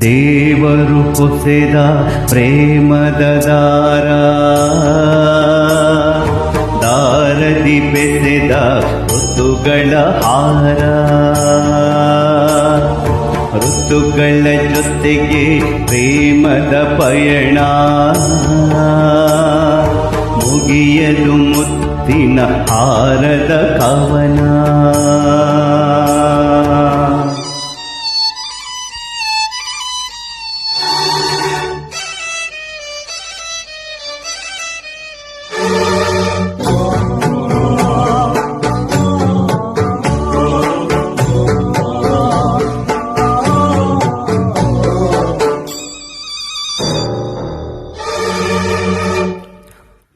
ದೇವರು ಹೊಸೆದ ಪ್ರೇಮದ ದಾರ. ದಾರದಿ ಬೆಸೆದ ಋತುಗಳ ಹಾರ. ಋತುಗಳ ಜೊತೆಗೆ ಪ್ರೇಮದ ಪಯಣ. ಮುಗಿಯಲು ಮುತ್ತಿನ ಹಾರದ ಕವನ.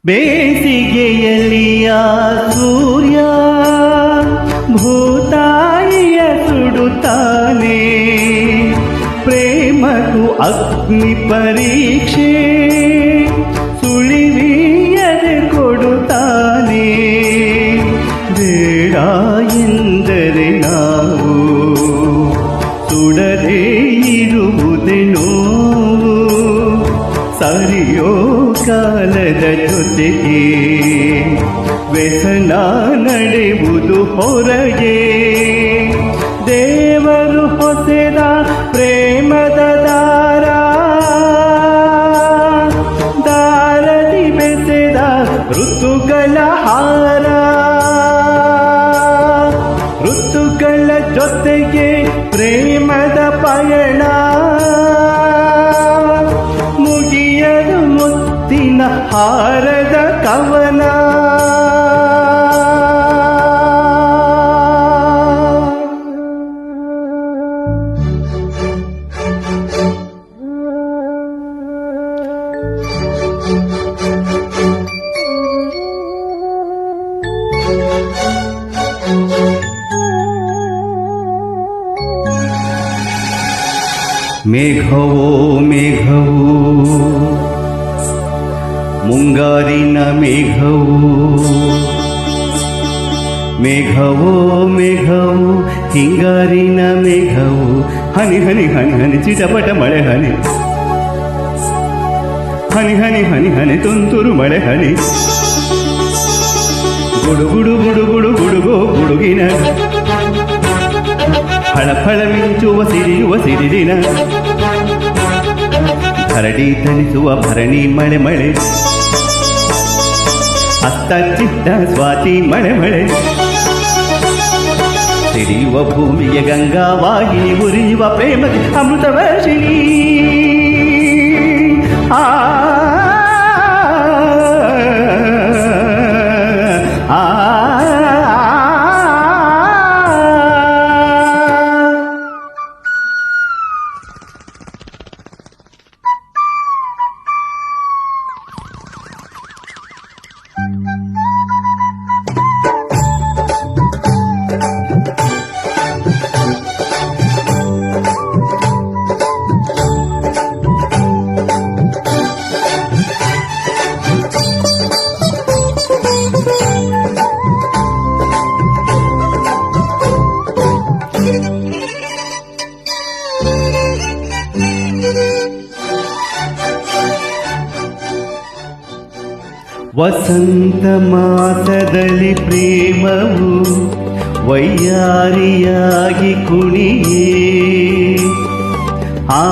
ಬೇಸಿಗೆಯಲ್ಲಿಯ ಸೂರ್ಯ ಭೂತಾಯಿಯ ಸುಡುತ್ತಾನೆ. ಪ್ರೇಮಕು ಅಗ್ನಿ ಪರೀಕ್ಷೆ ಸುಳಿವಿಯದೆ ಕೊಡುತ್ತಾನೆ. ಬೇಡ ಎಂದರೆ ನಾವು ಸುಡದೇ ಇರುವುದೆನೋ. ಸರಿಯೋ ಕಾಲದ ಜೊತೆಗೆ ವ್ಯಸನ ನಡೆಯುವುದು ಹೊರಗೆ. ದೇವರು ಹೊಸೆದ ಪ್ರೇಮದ ದಾರ, ದಾರದಿ ಬೆಸೆದ ಋತುಗಳ ಹಾರ. ಋತುಗಳ ಜೊತೆಗೆ ಪ್ರೇಮದ ಪಯಣ. ಹಾರದ ಕವನ ಮೇಘವೋ ಮೇಘವು ಮುಂಗಾರಿನ ಮೇಘವು ಮೇಘವೋ ಮೇಘವು ಹಿಂಗಾರಿನ ಮೇಘವು ಹನಿ ಹನಿ ಹನಿ ಹನಿ ಚಿಟಪಟ ಮಳೆ ಹನಿ ಹನಿ ಹನಿ ಹನಿ ಹನಿ ತುಂತುರು ಮಳೆ ಹನಿ ಗುಡು ಗುಡು ಗುಡು ಗುಡು ಗುಡುಗೋ ಗುಡುಗಿನ ಫಳ ಫಳ ಮಿಂಚುವ ಸಿರಿಯುವ ಸಿರಿದಿನ ಹರಡಿ ತಣಿಸುವ ಭರಣಿ ಮಳೆ ಮಳೆ ಅತ್ತ ಚಿತ್ತ ಸ್ವಾತಿ ಮಳೆ ಮಳೆ ಸಿರಿಯುವ ಭೂಮಿಗೆ ಗಂಗಾವಾಗಿನಿ ಉರಿಯುವ ಪ್ರೇಮಕ್ಕೆ ಅಮೃತ ವಸಂತ ಮಾಸದಲ್ಲಿ ಪ್ರೇಮವು ವೈಯಾರಿಯಾಗಿ ಕುಣಿಯೇ ಆ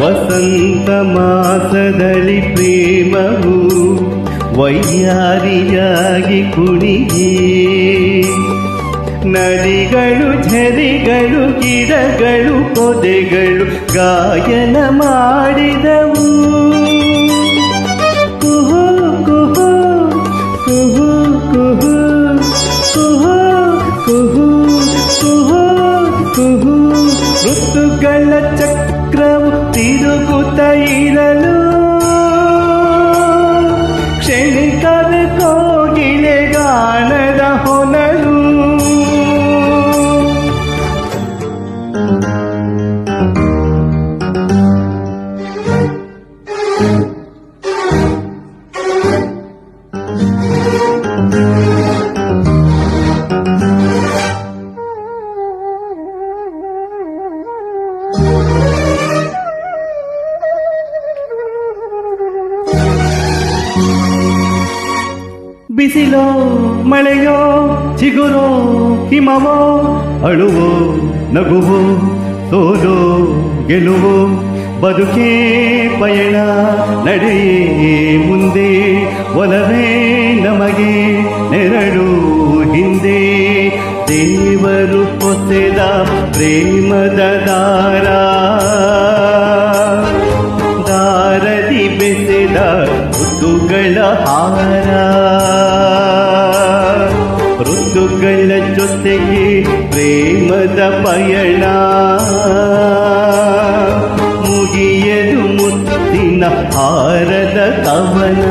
ವಸಂತ ಮಾಸದಲ್ಲಿ ಪ್ರೇಮವು ವೈಯಾರಿಯಾಗಿ ಕುಣಿಯೇ ನದಿಗಳು, ಝರಿಗಳು, ಗಿಡಗಳು, ಪೊದೆಗಳು ಗಾಯನ ಮಾಡಿದವು. ಕುಹು ಕುಹು ಕುಹು ಕುಹು ಕುಹು ಕುಹು ಕುಹು ಕುಹು. ಋತುಗಳ ಚಕ್ರವು ತಿರುಗುತ್ತ ಬಿಸಿಲೋ, ಮಳೆಯೋ, ಚಿಗುರೋ, ಹಿಮವೋ, ಅಳುವೋ, ನಗುವೋ, ಸೋಲೋ, ಗೆಲುವೋ, ಬದುಕೇ ಪಯಣ, ನಡೆಯೇ ಮುಂದೆ, ಒಲವೇ ನಮಗೆ ನೆರಳು ಹಿಂದೆ. ದೇವರು ಪೊಸೆದ ಪ್ರೇಮದ ದಾರ, ದಾರದಿ ಬೆಸೆದ ಋತುಗಳ ಹಾರ. ಜೊತೆಗೆ ಪ್ರೇಮದ ಪಯಣ. ಮುಗಿಯದು ಮುತ್ತಿನ ಹಾರದ ಕವನ